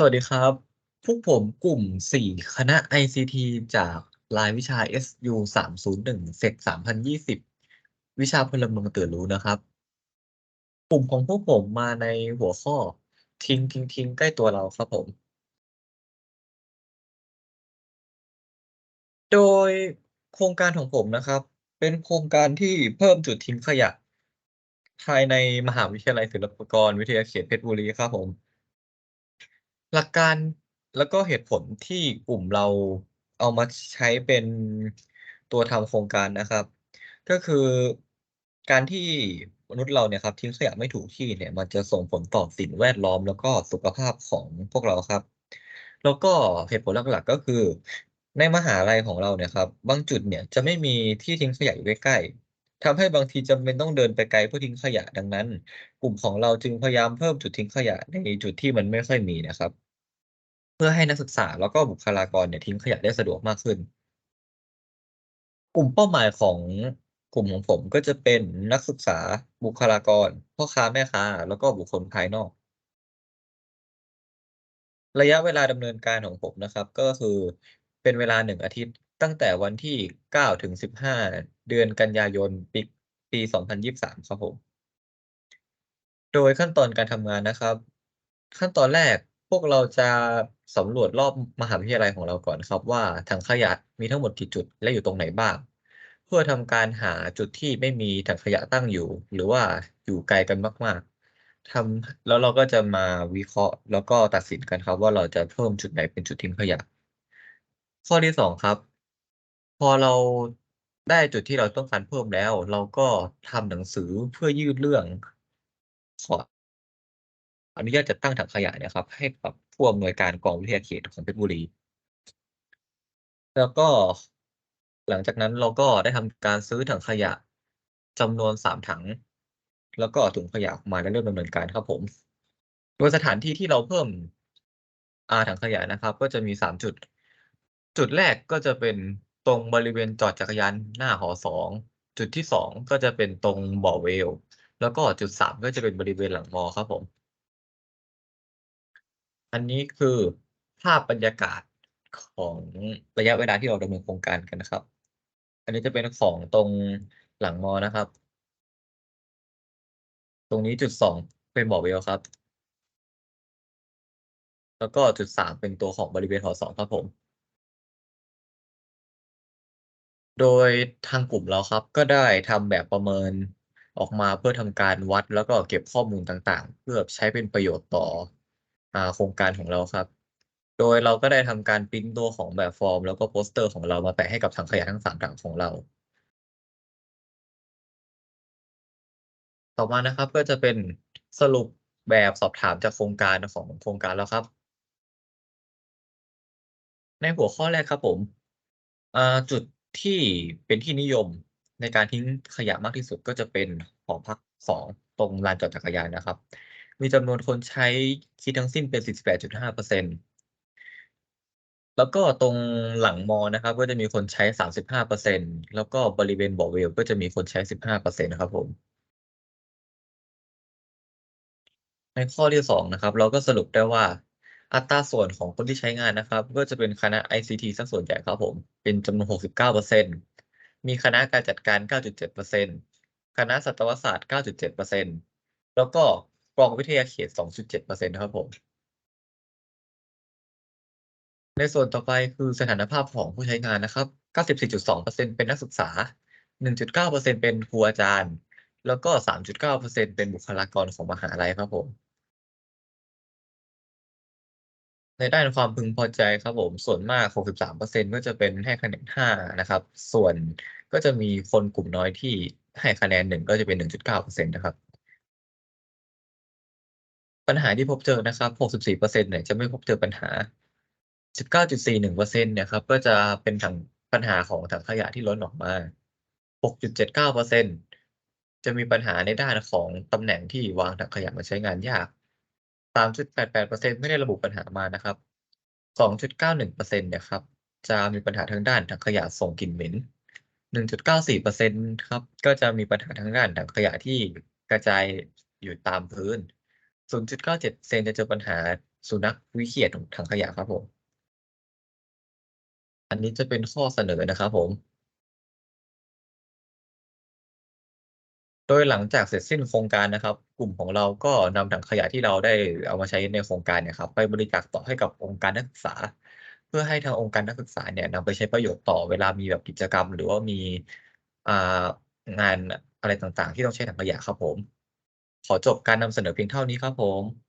สวัสดีครับ พวกผมกลุ่ม 4 คณะ ICT จากรายวิชา SU 301เซก3020 วิชาพลเมืองตื่นรู้นะครับ กลุ่มของพวกผมมาในหัวข้อ ทิ้งทิ้งทิ้งใกล้ตัวเราครับผม โดยโครงการของผมนะครับ เป็นโครงการที่เพิ่มจุดทิ้งขยะ ภายในมหาวิทยาลัยศิลปากรวิทยาเขตเพชรบุรีครับผม หลักการ แล้วก็เหตุผลที่กลุ่มเราเอามาใช้เป็นตัวทำโครงการนะครับ ก็คือการที่มนุษย์เราเนี่ยครับทิ้งขยะไม่ถูกที่เนี่ยมันจะส่งผลต่อสิ่งแวดล้อม แล้วก็สุขภาพของพวกเราครับ แล้วก็เหตุผลหลักๆก็คือ ในมหาลัยของเราเนี่ยครับ บางจุดเนี่ยจะไม่มีที่ทิ้งขยะอยู่ใกล้ๆ ทำให้บางทีจำเป็นต้องเดินไปไกลเพื่อทิ้งขยะดังนั้น กลุ่มของเราจึงพยายามเพิ่มจุดทิ้งขยะในจุดที่มันไม่ค่อยมีนะครับ เพื่อให้นักศึกษาแล้วก็บุคลากรเนี่ยทิ้งขยะได้สะดวกมากขึ้น กลุ่มเป้าหมายของกลุ่มของผมก็จะเป็นนักศึกษาบุคลากรพ่อค้าแม่ค้า แล้วก็บุคคลภายนอก ระยะเวลาดำเนินการของผมนะครับ ก็คือเป็นเวลา1อาทิตย์ตั้งแต่วันที่ 9 ถึง 15 เดือนกันยายนปีปี 2023 ครับผม โดยขั้นตอนการทำงานนะครับ ขั้นตอนแรกพวกเราจะสำรวจรอบมหาวิทยาลัยของเราก่อนครับ ว่าถังขยะมีทั้งหมดกี่จุดและอยู่ตรงไหนบ้าง เพื่อทำการหาจุดที่ไม่มีถังขยะตั้งอยู่ หรือว่าอยู่ไกลกันมาก ๆทำแล้วเราก็จะมาวิเคราะห์ แล้วก็ตัดสินกันครับ ว่าเราจะเพิ่มจุดไหนเป็นจุดทิ้งขยะ ข้อที่2ครับ พอเรา ได้จุดที่เราต้องการเพิ่มแล้ว เราก็ทำหนังสือเพื่อยื่นเรื่อง ขออนุญาตจัดตั้งถังขยะนี่ยครับ ให้กับผู้อำนวยการกองวิทยาเขตของเพชรบุรี แล้วก็หลังจากนั้นเราก็ได้ทำการซื้อถังขยะจำนวน3ถัง แล้วก็ถุงขยะออกมาและเริ่มดำเนินการครับผมโดยสถานที่ที่เราเพิ่มอาถังขยะนะครับ ก็จะมี3จุด จุดแรกก็จะเป็น ตรงบริเวณจอดจักรยานหน้าหอ2จุดที่2ก็จะเป็นตรงบ่อเวล แล้วก็จุด3ก็จะเป็นบริเวณหลังมอครับผม อันนี้คือภาพบรรยากาศของระยะเวลาที่เราดำเนินโครงการกันนะครับ อันนี้จะเป็นของตรงหลังมอนะครับ ตรงนี้จุด2เป็นบ่อเวลครับ แล้วก็จุด3เป็นตัวของบริเวณหอ2ครับผม โดยทางกลุ่มเราครับ ก็ได้ทำแบบประเมินออกมาเพื่อทำการวัดแล้วก็เก็บข้อมูลต่างๆ เพื่อใช้เป็นประโยชน์ต่ออ่าโครงการของเราครับ โดยเราก็ได้ทำการพรินต์ตัวของแบบฟอร์ม แล้วก็โปสเตอร์ของเรามาแปะให้กับถังขยะทั้ง3ถังของเรา ต่อมานะครับก็จะเป็นสรุปแบบสอบถามจากโครงการของโครงการเราครับ ในหัวข้อแรกครับผมอ่าจุด ที่เป็นที่นิยมในการทิ้งขยะมากที่สุดก็จะเป็นหอพัก2ตรงลานจอดจักรยานนะครับ มีจำนวนคนใช้คิดทั้งสิ้นเป็น 48.5%แล้วก็ตรงหลังมอนะครับ ก็จะมีคนใช้ 35%แล้วก็บริเวณบ่อเวลก็จะมีคนใช้ 15%ครับผม ในข้อที่ 2 นะครับ เราก็สรุปได้ว่า อัตราส่วนของคนที่ใช้งานนะครับ ก็จะเป็นคณะ ICT สียส่วนใหญ่ครับผม เป็นจำนวน 69%มีคณะการจัดการ 9.7%คณะสัตวศาสตร์ 9.7%แล้วก็กองวิทยาเขต 2.7%ครับผม ในส่วนต่อไปคือสถานภาพของผู้ใช้งานนะครับ 94.2%เป็นนักศึกษา 1.9%เป็นครูอาจารย์ แล้วก็ 3.9%เป็นบุคลากรของมหาลัยครับผม ในด้านความพึงพอใจครับผม ส่วนมาก 63%ก็จะเป็นให้คะแนน 5 นะครับ ส่วนก็จะมีคนกลุ่มน้อยที่ให้คะแนน 1 ก็จะเป็น 1.9%นะครับ ปัญหาที่พบเจอนะครับ 64%เนี่ยจะไม่พบเจอปัญหา 19.41%เนี่ยครับก็จะเป็นถังปัญหาของถังขยะที่ล้นออกมา 6.79%จะมีปัญหาในด้านของตำแหน่งที่วางถังขยะมาใช้งานยาก 3.88%ไม่ได้ระบุปัญหามานะครับ 2.91%เนี่ยครับ จะมีปัญหาทางด้านถังขยะส่งกลิ่นเหม็น 1.94%ครับ ก็จะมีปัญหาทางด้านถังขยะที่กระจายอยู่ตามพื้น 0.97%จะเจอปัญหาสุนัขวิเชียรถังขยะครับผม อันนี้จะเป็นข้อเสนอนะครับผม โดยหลังจากเสร็จสิ้นโครงการนะครับ กลุ่มของเราก็นำถังขยะที่เราได้เอามาใช้ในโครงการเนี่ยครับไปบริจาคต่อให้กับองค์การนักศึกษา เพื่อให้ทางองค์การนักศึกษาเนี่ยนำไปใช้ประโยชน์ต่อเวลามีแบบกิจกรรม หรือว่ามีอ่างานอะไรต่างๆ ที่ต้องใช้ถังขยะครับผม ขอจบการนำเสนอเพียงเท่านี้ครับผม